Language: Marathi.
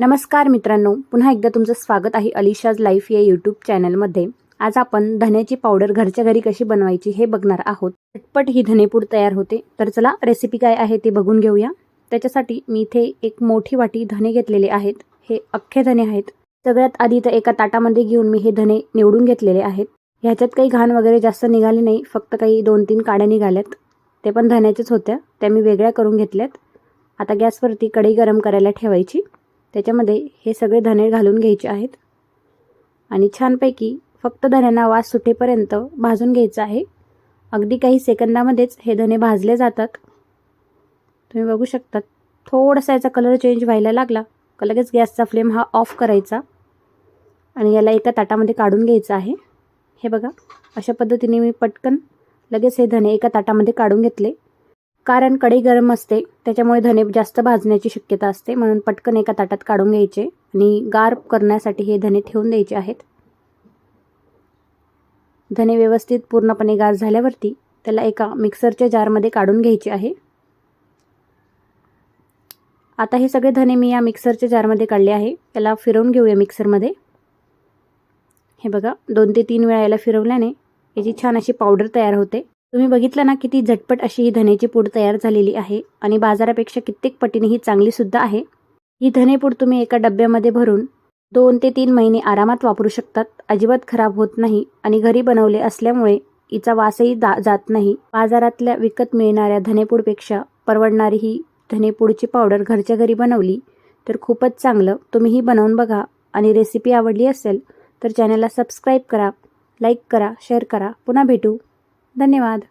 नमस्कार मित्रांनो पुन्हा एकदा तुमचं स्वागत आहे अलिशाज लाईफ या यूट्यूब चॅनलमध्ये आज आपण धन्याची पावडर घरच्या घरी कशी बनवायची हे बघणार आहोत. झटपट ही धनेपूड तयार होते. तर चला रेसिपी काय आहे ते बघून घेऊया. त्याच्यासाठी मी इथे एक मोठी वाटी धने घेतलेले आहेत. हे अख्खे धने आहेत. सगळ्यात आधी तर एका ताटामध्ये घेऊन मी हे धने निवडून घेतलेले आहेत. ह्याच्यात काही घाण वगैरे जास्त निघाली नाही. फक्त काही दोन तीन काड्या निघाल्यात. ते पण धन्याच्याच होत्या. त्या मी वेगळ्या करून घेतल्यात. आता गॅसवरती कढई गरम करायला ठेवायची. त्याच्यामध्ये हे सगळे धने घालून घ्यायचे आहेत. आणि छानपैकी फक्त धण्यांना वास सुटेपर्यंत भाजून घ्यायचं आहे. अगदी काही सेकंदामध्येच हे धने भाजले जातात. तुम्ही बघू शकता थोडासा याचा कलर चेंज व्हायला लागला का लगेच गॅसचा फ्लेम हा ऑफ करायचा. आणि याला एका ताटामध्ये काढून घ्यायचं आहे. हे बघा अशा पद्धतीने मी पटकन लगेच हे धने एका ताटामध्ये काढून घेतले. कारण कढई गरम असते त्याच्यामुळे धने जास्त भाजण्याची शक्यता असते. म्हणून पटकन एका ताटात काढून घ्यायचे आणि गार करण्यासाठी हे धने ठेवून द्यायचे आहेत. धने व्यवस्थित पूर्णपणे गार झाल्यावरती त्याला एका मिक्सरच्या जारमध्ये काढून घ्यायचे आहे. आता हे सगळे धने मी या मिक्सरच्या जारमध्ये काढले आहे. त्याला फिरवून घेऊया मिक्सरमध्ये. हे बघा दोन ते तीन वेळा याला फिरवल्याने याची छान अशी पावडर तयार होते. तुम्ही बघितलं ना किती झटपट अशी ही धनेची पूड तयार झालेली आहे आणि बाजारापेक्षा कित्येक पटीने ही चांगलीसुद्धा आहे. ही धनेपूड तुम्ही एका डब्यामध्ये भरून दोन ते तीन महिने आरामात वापरू शकतात. अजिबात खराब होत नाही आणि घरी बनवले असल्यामुळे हिचा वासही दा जात नाही. बाजारातल्या विकत मिळणाऱ्या धनेपूडपेक्षा परवडणारी ही धनेपूडची पावडर घरच्या घरी बनवली तर खूपच चांगलं. तुम्हीही बनवून बघा आणि रेसिपी आवडली असेल तर चॅनलला सबस्क्राईब करा लाईक करा शेअर करा. पुन्हा भेटू. धन्यवाद.